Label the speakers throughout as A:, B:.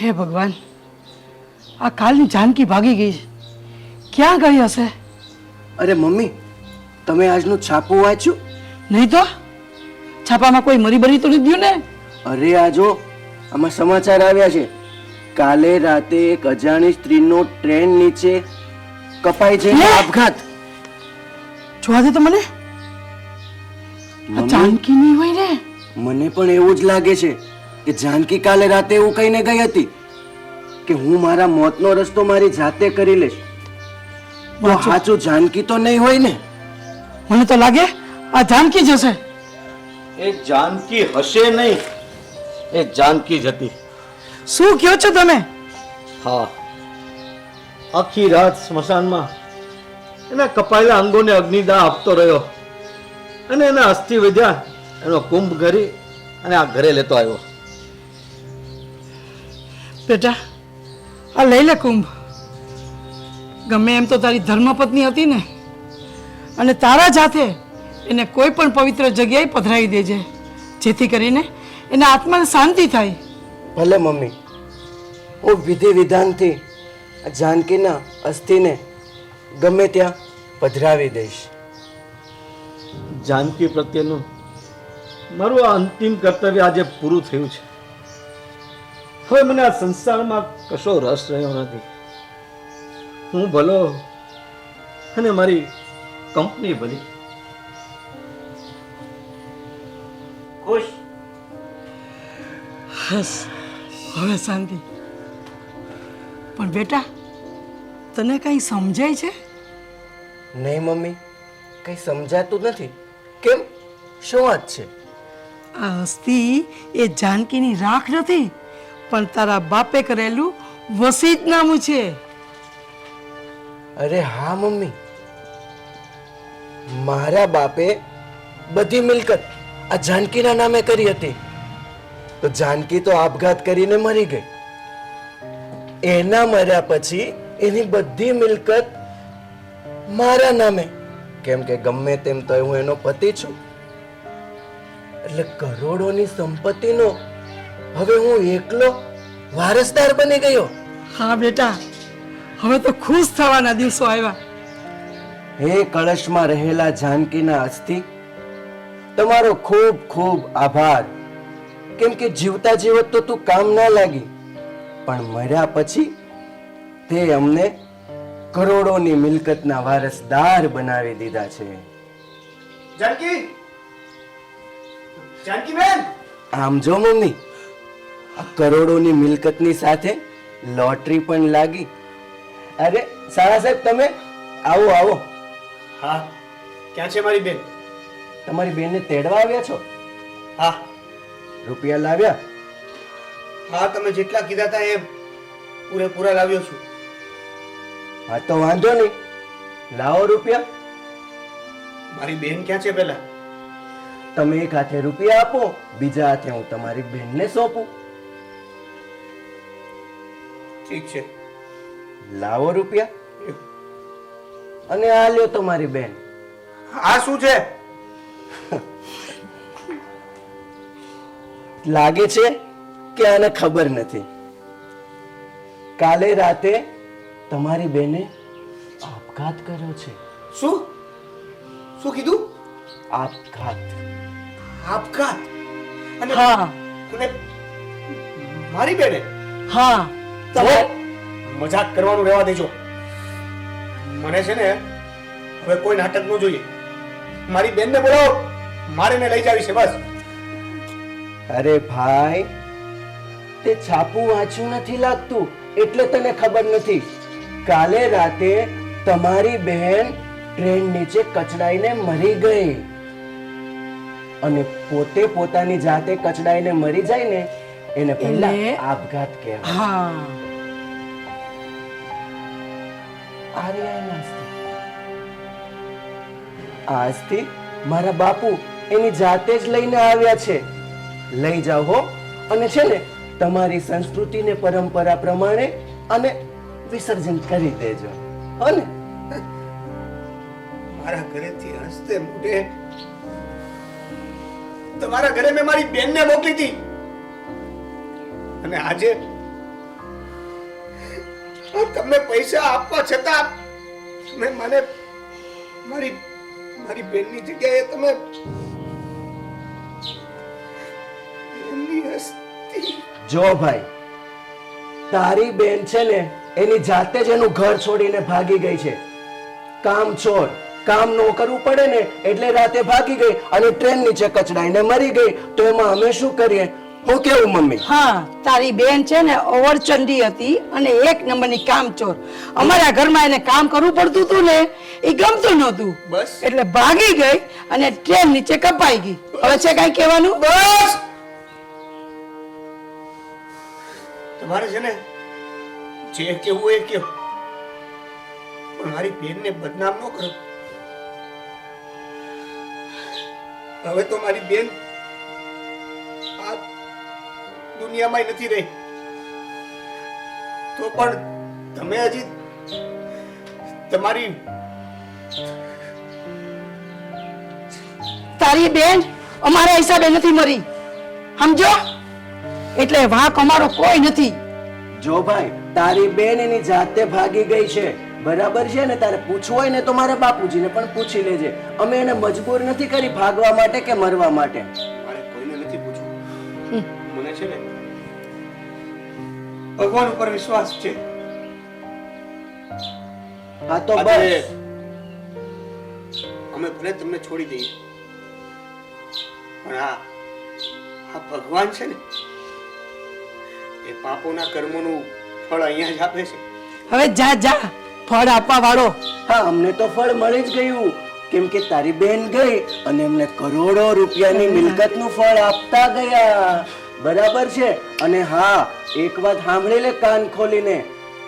A: હે ભગવાન આ કાલની જાનકી ભાગી ગઈ છે. ક્યાં ગઈ હશે?
B: અરે મમ્મી તમે આજનું છાપું વાંચ્યું?
A: નહીં તો? છાપામાં કોઈ મરી બરી તો લીધ્યું ને?
B: અરે આ જો આમાં સમાચાર આવ્યા છે. કાલે રાતે એક અજાણી સ્ત્રીનો ટ્રેન નીચે કપાઈ જઈને
A: હે?
B: આપઘાત.
A: જોવા દે તો મને? જાનકી નહીં હોય ને?
B: મને પણ એવું જ લાગે છે કે જાનકી કાલે રાતે એવું કહીને ગઈ હતી. કે હું મારા મોતનો રસ્તો મારી જાતે કરી લઈશ. સાચું જાનકી તો નહીં હોય ને?
A: મને તો લાગે આ જાનકી જ હશે.
C: એ જાનકી હશે નહીં. એ જાનકી જ હતી.
A: શું કહો છો તમે?
C: હા. આખી રાત સ્મશાનમાં એના કપાયેલા અંગોને અગ્નિદાહ આપતો રહ્યો. અને એના અસ્થિ વિદ્યા એનો કુંભ કરી અને આ ઘરે લેતો આવ્યો.
A: બેટા આ લઈ લે કુંભ. ગમે એમ તો તારી ધર્મપત્ની હતી ને. અને તારા જાતે એને કોઈ પણ પવિત્ર જગ્યાએ પધરાવી દેજે જેથી કરીને એના આત્માને શાંતિ થાય.
B: ભલે મમ્મી હું વિધિ વિધાનથી જાનકીના અસ્થિને ગમે ત્યાં પધરાવી દઈશ.
C: જાનકી પ્રત્યેનું મારું આ અંતિમ કર્તવ્ય આજે પૂરું થયું છે. હવે મને આ સંસારમાં કશો રસ રહ્યો નથી. હું ભલો અને મારી કંપની ભલી ખુશ?
A: બસ હવે શાંતિ. પણ બેટા તને કંઈ સમજાય છે?
B: નહીં મમ્મી. કંઈ સમજાતું નથી. કેમ? શું વાત છે?
A: આ અસ્થિ એ જાનકીની રાખ નથી. પણ તારા બાપે કરેલું વસીતનામું છે.
B: અરે હા, મમ્મી. મારા બાપે બધી મિલકત આ જાનકીના નામે કરી હતી. તો જાનકી તો આપઘાત કરીને મરી ગઈ. એના મર્યા પછી એની બધી મિલકત મારા નામે. કેમ કે ગમે તેમ તો હું એનો પતિ છું. એટલે કરોડોની સંપત્તિનો હવે હું એકલો વારસદાર બની ગયો.
A: હા બેટા હવે તો ખુશ થવાના દિવસો આવ્યા.
B: હે કળશમાં રહેલા જાનકીના અસ્થિ તમારો ખૂબ ખૂબ આભાર. કેમ કે જીવતા જીવત તો તું કામ ના લાગી પણ મર્યા પછી તે અમને કરોડોની મિલકતના વારસદાર બનાવી દીધા છે.
D: જાનકી! જાનકી બેન!
B: આમ જો મમ્મી. કરોડોની મિલકતની સાથે લોટરી પણ લાગી. અરે સારા સાહેબ તમે આવો આવો.
D: હા ક્યાં છે મારી બેન?
B: તમારી બેનને તેડવા આવ્યા છો?
D: હા.
B: રૂપિયા લાવ્યા?
D: હા તમે જેટલા કીધા હતા એ પૂરેપૂરા લાવ્યો છું.
B: હા તો વાંધો નહીં. લાવો રૂપિયા.
D: મારી બેન ક્યાં છે પેલા
B: તમે એક હાથે રૂપિયા આપો બીજા હાથે હું તમારી બેનને સોંપું.
D: ઠીક છે.
B: લાવો રૂપિયા. અને આ લ્યો તમારી બેન.
D: આ શું છે?
B: લાગે છે કે આને ખબર નથી. કાલે રાતે તમારી બેને આપઘાત કર્યો છે.
D: શું? શું કીધું?
B: આપઘાત.
D: આપઘાત? અને
A: હા.
D: અને મારી બેને?
A: હા.
D: તમે મજાક કરવાનું રહેવા દેજો. મને છે ને હવે કોઈ નાટક ન જોઈએ. મારી બેનને બોલાવો. મારે ને લઈ જાવી છે બસ.
B: અરે ભાઈ તે છાપું વાંચ્યું નથી લાગતું એટલે તને ખબર નથી. કાલે રાતે તમારી બહેન ટ્રેન નીચે કચડાઈને મરી ગઈ. અને પોતે પોતાની જાતે કચડાઈને મરી જાય ને એને પહેલા આપઘાત કહેવાય.
A: હા.
B: આર્યન રહ્યા એના અસ્થિ. આ અસ્થિ મારા બાપુ એની જાતે જ લઈને આવ્યા છે. લઈ જાઓ હો. અને છે ને તમારી સંસ્કૃતિ ને પરંપરા પ્રમાણે અને વિસર્જન કરી દેજો. હો ને
D: મારા ઘરેથી હસતે મોઢે તમારા ઘરે મેં મારી બેનને મોકલી હતી. અને આજે તમને પૈસા આપવા છતાં તમે મને મારી મારી બેનની જગ્યાએ તમે
B: જો ભાઈ, તારી બેન છે ને, એની જાતે જ એનું ઘર છોડીને ભાગી ગઈ છે. કામ છોડ, કામ નો કરવું પડે ને, એટલે રાતે ભાગી ગઈ અને ટ્રેન નીચે કચડાઈને મરી ગઈ. તો એમાં અમે શું કરીએ? હું કેવું મમ્મી?
A: હા તારી બેન છે ને ઓવરચંડી હતી અને એક નંબરની કામચોર. અમારા ઘરમાં એને કામ કરવું પડતું હતું ને એ ગમતું નહોતું.
D: બસ.
A: એટલે ભાગી ગઈ અને ટ્રેન નીચે કપાઈ ગઈ. હવે છે કઈ કહેવાનું?
D: બસ. તમારે છે ને જે કેવું એ કહો પણ મારી બેનને બદનામ ન કરો. હવે તો મારી બેન દુનિયામાં નથી રહી. તો પણ તમે હજી તમારી
A: તારી બેન અમારા હિસાબે નથી મરી. સમજો? એટલે વાંક અમારો કોઈ નથી.
B: જો ભાઈ તારી બેન એની જાતે ભાગી ગઈ છે. બરાબર છે ને? તારે પૂછવું હોય ને તો મારા બાપુજીને પણ પૂછી લેજે. અમે એને મજબૂર નથી કરી ભાગવા માટે કે મરવા માટે?
D: ભગવાન ઉપર વિશ્વાસ છે.
B: હા તો બસ.
D: અમે ભલે તમને છોડી દઈએ. પણ આ આ ભગવાન છે ને એ પાપોના કર્મોનું ફળ અહીંયા જ આપે છે.
A: હવે જા જા. ફળ આપવા વાળો.
B: હા અમને તો ફળ મળી જ ગયું. કેમ કે તારી બેન ગઈ અને એમને કરોડો રૂપિયાની મિલકતનું ફળ આપતા ગયા. બરાબર છે. અને હા એક વાત સાંભળી લે કાન ખોલીને.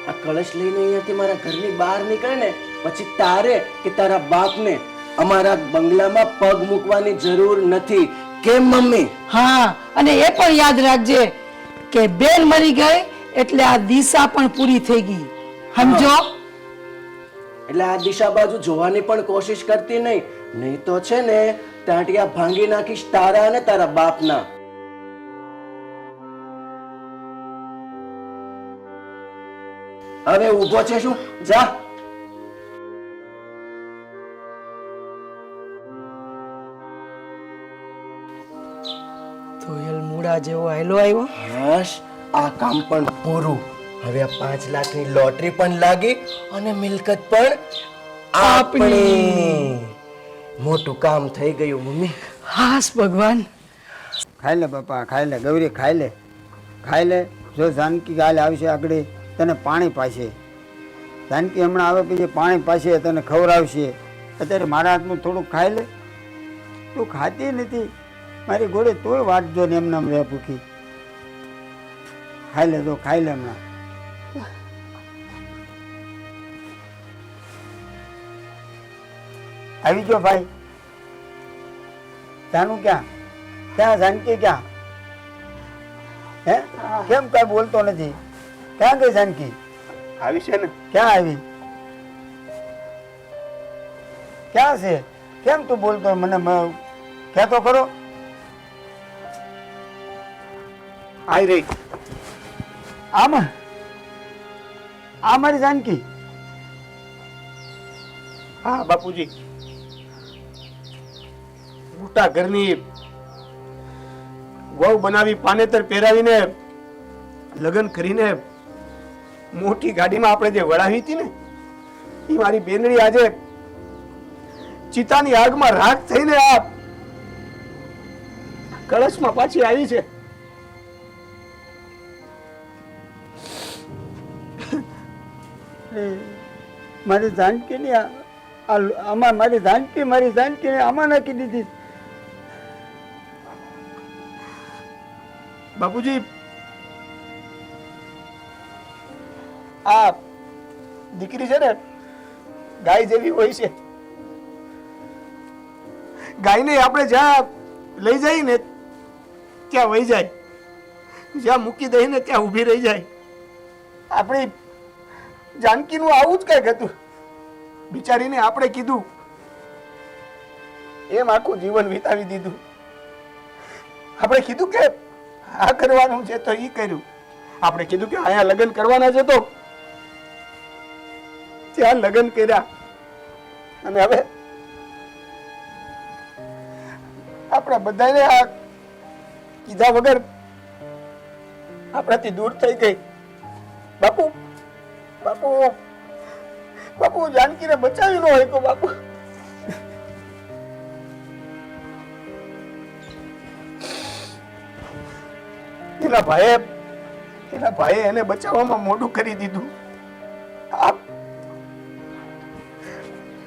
B: આ કળશ લઈને અહીંયાથી મારા ઘરની બહાર નીકળે ને પછી તારે કે તારા બાપને અમારા બંગલામાં પગ મૂકવાની જરૂર નથી. કેમ મમ્મી?
A: હા અને એ પણ યાદ રાખજે કે બેન મરી ગઈ એટલે આ દિશા પણ પૂરી થઈ ગઈ. સમજો?
B: એટલે આ દિશા બાજુ જોવાની પણ કોશિશ કરતી નહીં. નહીં તો છે ને ટાંટિયા ભાંગી નાખીશ તારા અને તારા બાપના. હવે ઊભો છે શું? જા.
A: તોયલ મૂળા જેવો આયલો આવ્યો.
B: હશ આ કામ પણ પૂરું. હવે આ પાંચ લાખની લોટરી પણ લાગી અને મિલકત પણ આપણી. મોટું કામ થઈ ગયું મમ્મી.
A: હાસ ભગવાન.
E: ખાઈ લે બાપા ખાઈ લે ગૌરી ખાઈ લે. ખાઈ લે જો જાનકી કાલે આવશે આગળ. તને પાણી પાસે જાનકી હમણાં આવે પછી પાણી પાસે તને ખવડાવશે અત્યારે મારા હાથમાં થોડુંક ખાઈ લે. તું ખાતી નથી. મારી ઘોડે તોય વાત જો ને એમને એમ રહે ભૂખી ખાઈ લે તો ખાઈ લે હમણાં. આવી ગયો ભાઈ. જાનું ક્યાં? ક્યાં જાનકી ક્યાં? હે. કેમ કઈ બોલતો નથી? ક્યાં ગઈ જાનકી
D: આવી છે ને.
E: ક્યાં આવી? ક્યાં છે? કેમ તું બોલતો મને કહેતો ખરો.
D: આઈ રહી
E: આમાં? આ મારી જાનકી
D: હા બાપુજી. મોટા ઘરની વહુ બનાવી પાનેતર પહેરાવીને લગ્ન કરીને મોટી ગાડીમાં આપણે જે વળાવી હતી ને એ મારી બેનડી આજે ચિતાની આગમાં રાખ થઈને આ કળશમાં પાછી આવી છે.
E: મારી જાનકીની આમાં મારી જાનકી મારી જાનકીને આમાં નાખી દીધી.
D: બાપુજી આ દીકરી છે ને, ગાય જેવી હોય છે. ગાયને આપણે જ્યાં લઈ જઈએ ને, ત્યાં વહી જાય. જ્યાં મૂકી દઈએ ને, ત્યાં ઊભી રહી જાય. આપણી જાનકીનું આવું જ કંઈક હતું. બિચારીને આપણે કીધું, એમ આખું જીવન વિતાવી દીધું. આપણે કીધું કે, આ કરવાનું છે તો એ કર્યું. આપણે કીધું કે, અહીંયા લગ્ન કરવાના છે તો ત્યાં લગ્ન કર્યા. અને હવે આપણા બધાને આ કીધા વગર આપણાથી દૂર થઈ ગઈ. બાપુ બાપુ બાપુ જાનકીને બચાવી ન હોય તો બાપુ. એના ભાઈએ એના ભાઈએ એને બચાવવામાં મોઢું કરી દીધું. આ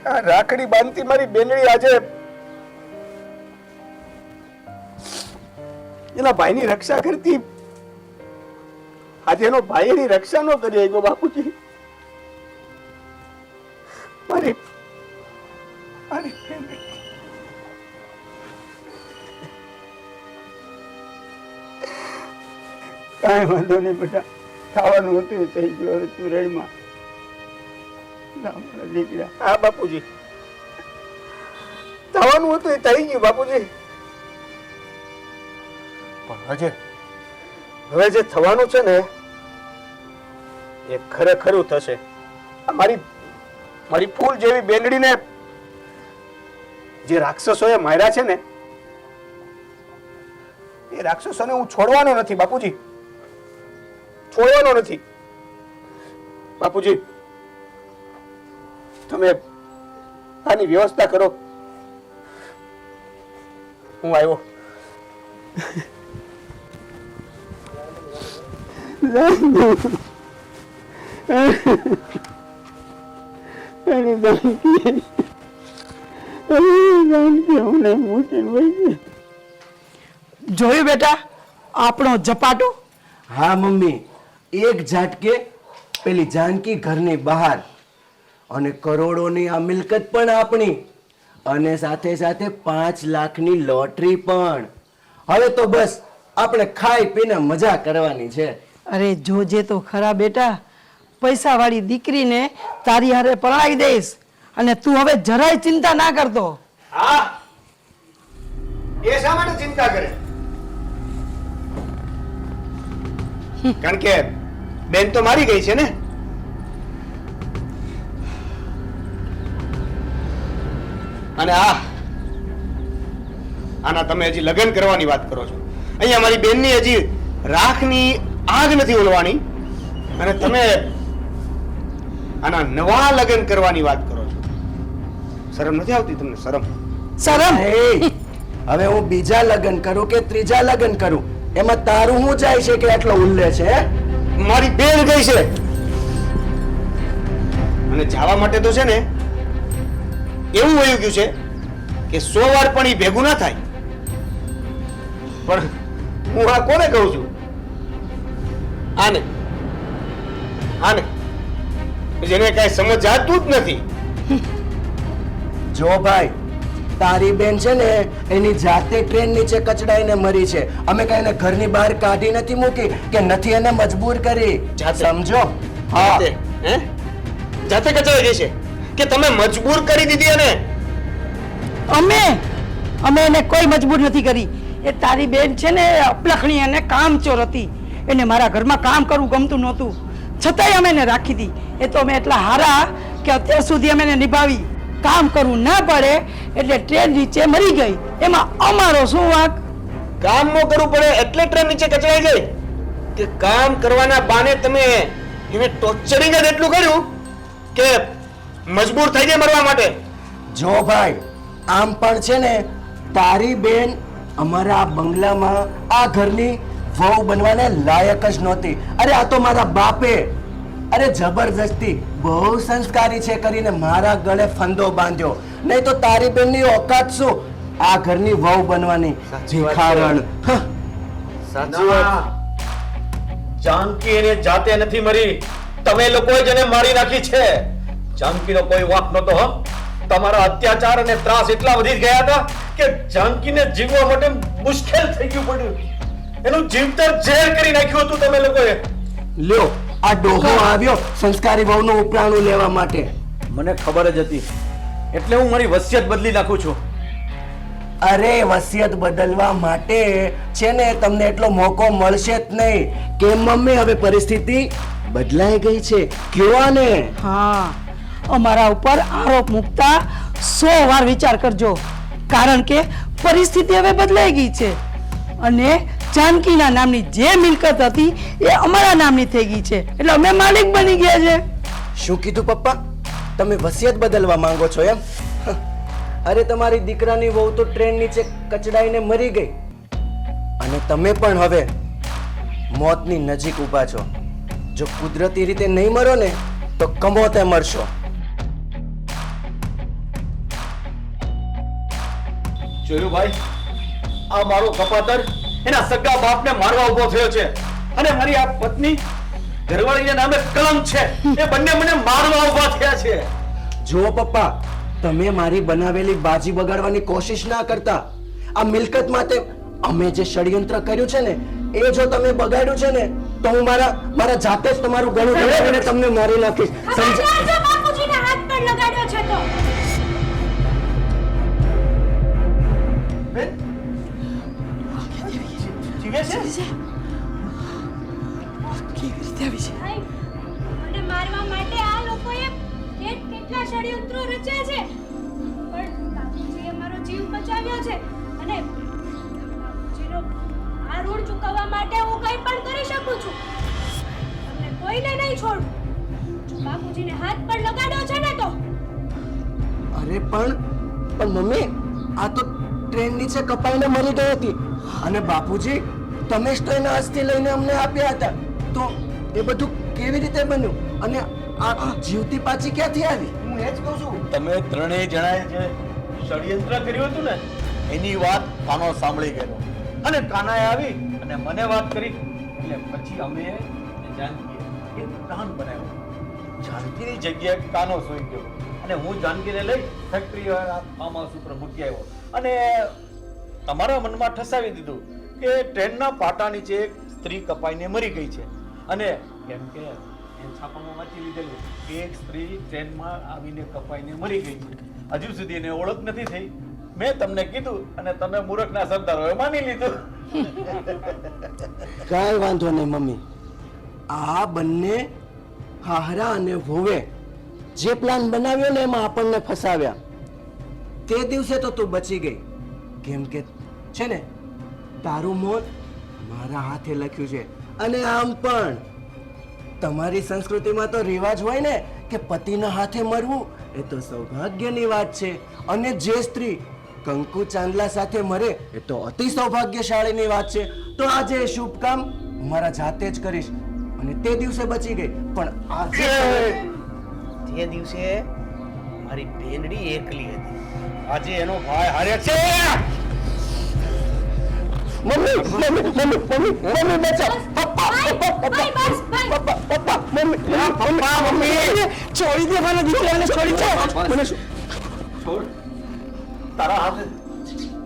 D: રાખડી બાંધતી મારી બેનડી આજે એના ભાઈની રક્ષા કરતી. આજે એનો ભાઈ એની રક્ષા ન કરી ગયો બાપુજી. મારી
E: વાંધો નહીં બેટા. ખાવાનું હતું થઈ ગયું હવે તું રેડમાં. ના, મારા દીકરા.
D: હા, બાપુજી. થવાનું હતું એ થઈ ગયું, બાપુજી. પણ હજે, હવે જે થવાનું છે ને, એ ખરેખરું થશે. મારી મારી ફૂલ જેવી બેંગડીને જે રાક્ષસોએ માર્યા છે ને, એ રાક્ષસોને હું છોડવાનો નથી, બાપુજી. છોડવાનો નથી. બાપુજી તમે આની વ્યવસ્થા કરો. હું આવ્યો.
E: અરે જાનકી જાનકી અમને મૂકીને વહી
A: જોયું બેટા? આપણો જપાટો
B: હા મમ્મી. એક ઝાટકે પેલી જાનકી ઘરની બહાર અને કરોડોની આ મિલકત પણ આપણી. અને સાથે સાથે પાંચ લાખની લોટરી પણ. હવે તો બસ આપણે ખાઈ પીને મજા કરવાની છે.
A: અરે જોજે તો ખરા બેટા. પૈસાવાળી દીકરીને તારી હારે પરણાવી દઈશ. અને તું હવે જરાય ચિંતા ના કરતો.
D: હા. એ શા માટે ચિંતા કરે? કારણ કે બેન તો મારી ગઈ છે ને? અને આ આના તમે હજી લગ્ન કરવાની વાત કરો છો. અહીંયા મારી બેનની હજી રાખની આગ નથી ઓલવાની. અને તમે આના નવા લગ્ન કરવાની વાત કરો છો. શરમ નથી આવતી તમને? શરમ?
A: શરમ?
B: હવે હું બીજા લગ્ન કરું કે ત્રીજા લગ્ન કરું? એમાં તારું શું જાય છે કે એટલો ઉલ્લે છે
D: મારી બેન ગઈ છે. અને જવા માટે તો છે ને એવું વયું ગયું છે કે સો વાર પણ એ ભેગું ના થાય. પણ હું આ કોને કહું છું? આને. આને. જેને કાંઈ સમજાતું જ નથી.
B: જો ભાઈ તારી બેન છે ને એની જાતે ટ્રેન નીચે કચડાઈને મરી છે. અમે કઈ એને ઘરની બહાર કાઢી નથી મૂકી કે નથી એને મજબૂર કરી. સમજો? હા.
D: જાતે. હે? જાતે કચાઈ ગઈ છે કે તમે મજબૂર કરી દીધી એને?
A: અમે? અમે એને કોઈ મજબૂર નથી કરી. એ તારી બેન છે ને અપલખણી અને કામચોર હતી. એને મારા ઘરમાં કામ કરવું ગમતું નહોતું. છતાંય અમે એને રાખી દી. એ તો અમે એટલા હારા કે અત્યાર સુધી અમે એને નિભાવી. કામ કરવું ના પડે એટલે ટ્રેન નીચે મરી ગઈ. એમાં અમારો શું વાંક?
D: કામ ન કરવું પડે એટલે ટ્રેન નીચે કચડાઈ ગઈ. કે કામ કરવાના બાને તમે એને ટોર્ચરિંગ જ એટલું કર્યું કે મજબૂર થઈ જાય મરવા માટે.
B: જો ભાઈ આમ પણ છે ને તારી બેન અમારા આ બંગલામાં આ ઘરની વહુ બનવાને લાયક જ નહોતી. અરે આ તો મારા બાપે. અરે જબરજસ્તી બહુ સંસ્કારી છે કરીને મારા ગળે ફંદો બાંધ્યો. નહીં તો તારી બેનની ઓકાત શું? આ ઘરની વહુ બનવાની.
D: સાચી વાત
F: જાનકી એને જાતે નથી મરી. તમે લોકોએ જ એને મારી નાખી છે. જાનકીનો કોઈ વાંક નહોતો હો. તમારા અત્યાચાર અને ત્રાસ એટલા વધી ગયા હતા કે જાનકીને જીવવા માટે મુશ્કેલ થઈ ગયું પડ્યું. એનું જીવતર ઝેર કરી નાખ્યું હતું તમે લોકોએ.
B: લ્યો આ ડોહો આવ્યો સંસ્કારી વહુનું ઉપરાણું લેવા માટે.
F: મને ખબર જ હતી. એટલે હું મારી વસિયત બદલી નાખું છું.
B: અરે વસિયત બદલવા માટે છે ને તમને એટલો મોકો મળશે જ નહીં. કેમ મમ્મી હવે પરિસ્થિતિ બદલાઈ ગઈ છે? કયો આને
A: હા. અમારા ઉપર આરોપ મૂકતા સો વાર વિચાર કરજો. કારણ કે પરિસ્થિતિ હવે બદલાઈ ગઈ છે. અને જાનકીના નામની જે મિલકત હતી એ અમારા નામની થઈ ગઈ છે. એટલે અમે માલિક બની ગયા છે.
B: શું કીધું પપ્પા? તમે વસિયત બદલવા માંગો છો એમ? અરે તમારી દીકરાની વહુ તો ટ્રેન નીચે કચડાઈને મરી ગઈ. અને તમે પણ હવે મોતની નજીક ઊભા છો. જો કુદરતી રીતે નહીં મરો ને તો કમોતે મરશો.
F: જોયું ભાઈ? આ મારો કપાતર એના સગા બાપને મારવા ઊભો થયો છે. અને મારી આ પત્ની ઘરવાળીના નામે કલમ છે. એ બંને મને મારવા ઊભા થયા છે.
B: જુઓ પપ્પા તમે મારી બનાવેલી બાજી બગાડવાની કોશિશ ના કરતા આ મિલકત માટે અમે જે ષડયંત્ર કર્યું છે ને એ જો તમે બગાડ્યું છે ને તો હું મારા મારા જાતે જ તમારું ગળું અને તમને મારી નાખીશ. સમજ
F: જીવે છે
A: કેવી રીતે આવી છે?
G: મને મારવા માટે આ લોકોએ કેટ કેટલા ષડયંત્રો રચ્યા છે. પણ બાપુજીએ મારો જીવ બચાવ્યો છે અને બાપુજીનો આ ઋણ ચૂકવવા માટે હું કંઈ પણ કરી શકું છું. તમને કોઈને નહીં છોડું. જો બાપુજીને હાથ પર લગાડ્યો છે ને તો.
B: અરે પણ પણ મમ્મી આ તો ટ્રેન નીચે કપાઈને મરી ગઈ હતી. અને બાપુજી તમે જ તો એના અસ્થિ લઈને અમને આપ્યા હતા. તો એ બધું કેવી રીતે બન્યું? અને આ જીવતી પાછી ક્યાંથી આવી?
D: હું એ જ કહું છું.
F: તમે ત્રણેય જણાએ જે ષડયંત્ર કર્યું હતું ને, એની વાત કાનો સાંભળી ગયેલો. અને કાનાએ આવી અને મને વાત કરી. એટલે પછી અમે જાનકી એક પ્લાન બનાવ્યો. જાનકીની જગ્યાએ કાનો સોઈ ગયો. અને હું જાનકીને લઈ ફેક્ટરી ફાર્મ હાઉસ ઉપર મૂકી આવ્યો. અને તમારા મનમાં ઠસાવી દીધું. કે ટ્રેનના પાટા નીચે એક સ્ત્રી કપાઈને મરી ગઈ છે. અને કેમ કે છાપામાં વાંચી લીધેલું કે એક સ્ત્રી ટ્રેનમાં આવીને કપાઈને મરી ગઈ છે. હજુ સુધી એને ઓળખ નથી થઈ. મેં તમને કીધું અને તમે મૂરખના સરદારોએ માની લીધું.
B: કાંઈ વાંધો નહીં, મમ્મી. આ બંને હાહરા અને વોવે જે પ્લાન બનાવ્યો ને એમાં આપણને ફસાવ્યા. તે દિવસે તો તું બચી ગઈ. કેમ કે છે ને તારું મોત મારા હાથે લખ્યું છે. અને આમ પણ તમારી સંસ્કૃતિમાં તો રિવાજ હોય ને કે પતિના હાથે મરવું એ તો સૌભાગ્યની વાત છે. અને જે સ્ત્રી કંકુ ચાંદલા સાથે મરે એ તો અતિ સૌભાગ્યશાળીની વાત છે. તો આજે શુભ કામ મારા જાતે જ કરીશ. અને તે દિવસે બચી ગઈ. પણ આજે
D: તે દિવસે મારી બેનડી એકલી હતી. આજે એનો ભાઈ હારે છે!
B: Mummy mummy mummy mummy mummy બચાવ પપ્પા
G: ભાઈ બસ ભાઈ.
B: પપ્પા પપ્પા મમ્મી પપ્પા મમ્મી છોડી દે મારા દીકરાને છોડી દે. મને
F: છોડ. તારા હાથે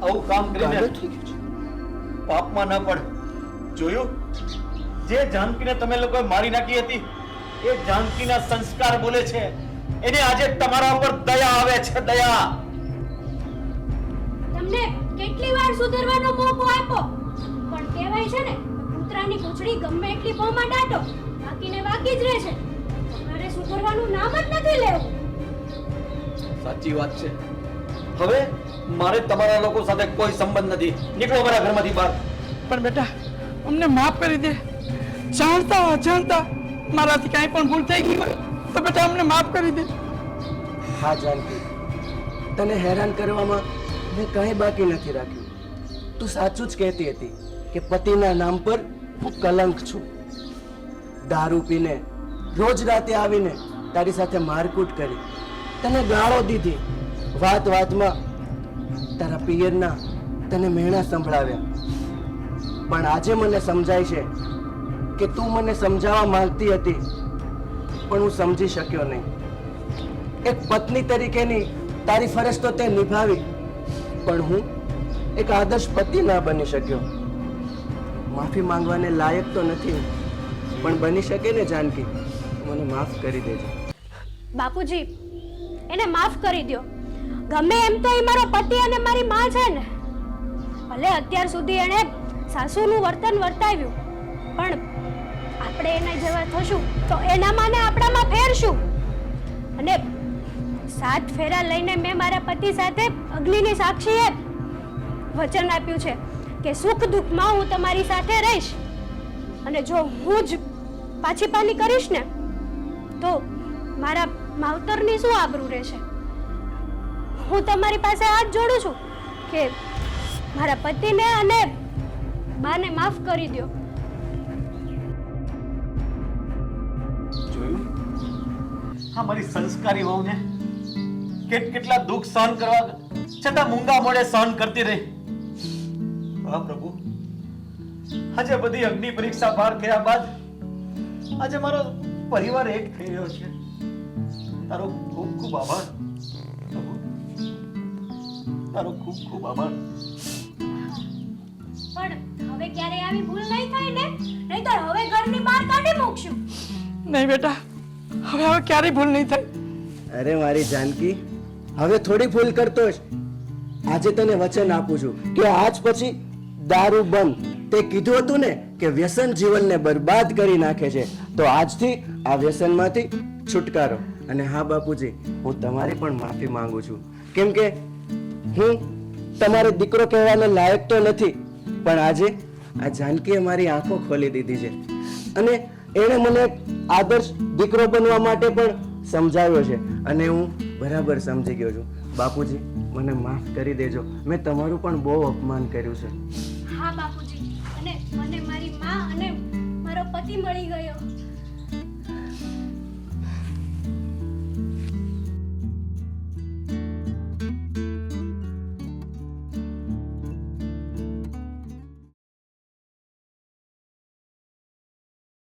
F: આવું કામ કરીને. પાપમાં ન પડ. જોયું? જે જાનકીને તમે લોકોએ મારી નાખી હતી એ જાનકીના સંસ્કાર બોલે છે. એને આજે તમારા ઉપર દયા આવે છે દયા.
G: તમને કેટલી વાર સુધરવાનો મોકો આપ્યો? પણ કહેવાય છે ને કૂતરાની પૂંછડી ગમે એટલી ભોમાં ડાટો બાકીને બાકી જ રહે છે. તમારે સુધરવાનું નામ જ નથી લેવું.
F: સાચી વાત છે. હવે મારે તમારા લોકો સાથે કોઈ સંબંધ નથી. નીકળો મારા ઘરમાંથી બહાર.
A: પણ બેટા અમને માફ કરી દે. જાણતા અજાણતા મારાથી કાંઈ પણ ભૂલ થઈ ગઈ હોય તો બેટા અમને માફ કરી દે.
B: હા જાનકી. તને હેરાન કરવામાં મેં કંઈ બાકી નથી રાખ્યું. તું સાચું જ કહેતી હતી કે પતિના નામ પર હું કલંક છું. દારૂ પીને, રોજ રાતે આવીને તારી સાથે મારકૂટ કરી. તને ગાળો દીધી. વાત વાતમાં તારા પિયરના તને મેણા સંભળાવ્યા. પણ આજે મને સમજાય છે કે તું મને સમજાવવા માંગતી હતી, પણ હું સમજી શક્યો નહીં. એક પત્ની તરીકેની તારી ફરજ તો તે નિભાવી. પણ હું એક આદર્શ પતિ ના બની શક્યો. માફી માંગવાને લાયક તો નથી, પણ બની શકે ને જાનકી? મને માફ કરી દેજો.
G: બાપુજી, એને માફ કરી દ્યો. ગમે એમ તો એ મારો પતિ અને મારી માં છે ને. ભલે અત્યાર સુધી એણે સાસુનું વર્તન વર્તાવ્યું, પણ આપણે એના જેવા થશું તો એનામાં ને આપણામાં ફેરશું. અને સાત ફેરા લઈને મેં મારા પતિ સાથે અગ્નિની સાક્ષીએ વચન આપ્યું છે કે સુખ દુઃખમાં હું તમારી સાથે રહીશ. અને જો હું જ પાછી પાની કરીશ ને, તો મારા માવતરની શું આબરૂ રહેશે? હું તમારી પાસે હાથ જોડું છું કે મારા પતિને અને બાને માફ કરી દો
F: હા, મારી સંસ્કારી વહુને કેટ કેટલા દુઃખ સહન કરવા છતાં મૂંગા મોડે સહન કરતી રહી. હા પ્રભુ. આજે બધી અગ્નિ પરીક્ષા પાર થયા બાદ આજે મારો પરિવાર એક થઈ રહ્યો છે. તારો ખૂબ ખૂબ આભાર. પ્રભુ. તારો ખૂબ ખૂબ આભાર.
G: પણ હવે ક્યારે આવી ભૂલ નહીં થાય ને? નહીતર હવે ઘરની બહાર કાઢી મૂકશું.
A: નહીં બેટા હવે હવે ક્યારેય ભૂલ નહીં થાય.
B: અરે મારી જાનકી હવે થોડી ભૂલ કરતો આજે તને વચન આપું છું કે આજ પછી દારૂ બંધ. તે કીધું હતું ને કે વ્યસન જીવનને બરબાદ કરી નાખે છે. તો આજથી આ વ્યસનમાંથી છુટકારો. અને હા બાપુજી, હું તમારી પણ માફી માંગુ છું. કેમ કે હું તમારો દીકરો કહેવાને લાયક તો નથી, પણ આજે આ જાનકીએ મારી આંખો ખોલી દીધી છે. અને એણે મને આદર્શ દીકરો બનવા માટે પણ સમજાવ્યો છે. અને હું બરાબર સમજી ગયો છું. બાપુજી, મને માફ કરી દેજો. મેં તમારું પણ બહુ અપમાન કર્યું છે.
G: હા, બાપુજી. અને મને મારી માં અને મારો પતિ મળી ગયો.